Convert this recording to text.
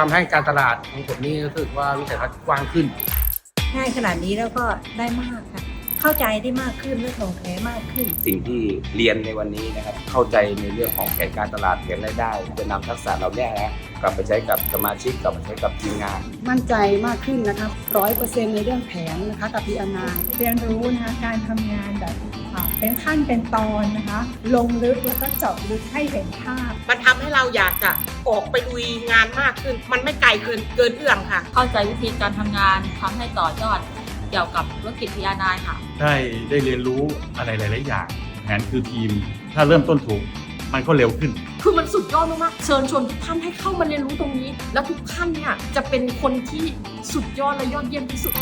ทำให้การตลาดของผมนี่รู้สึกว่าวิสัยทัศน์กว้างขึ้น ง่ายขนาดนี้แล้วก็ได้มากค่ะ เข้าใจได้มากขึ้นเรื่องของแท้มากขึ้น สิ่งที่เรียนในวันนี้นะครับ เข้าใจในเรื่องของแผนการตลาดแผนรายได้จะนำทักษะเราเนี่ยนะกลับไปใช้กับสมาชิกกลับไปใช้กับทีมงาน มั่นใจมากขึ้นนะคะร้อยเปอร์เซ็นต์ในเรื่องแผนนะคะกับพีอานายเรียนรู้นะคะการทำงานแบบอ่า เป็นขั้นเป็นตอนนะคะ ลงลึกแล้วก็เจาะลึกให้เห็นภาพ มันทำให้เราอยากจะออกไปลุยงานมากขึ้น มันไม่ไกลเกินเกินเอื้อมค่ะ เข้าใจวิธีการทำงานทำให้ต่อยอดเกี่ยวกับธุรกิจพีอานายค่ะ ได้ได้เรียนรู้อะไรหลาย ๆ อย่างแผนคือทีม ถ้าเริ่มต้นถูก มันก็เร็วขึ้น คือมันสุดยอดมากๆ เชิญชวนทุกท่านให้เข้ามาเรียนรู้ตรงนี้ แล้วทุกท่านเนี่ยจะเป็นคนที่สุดยอดและยอดเยี่ยมที่สุด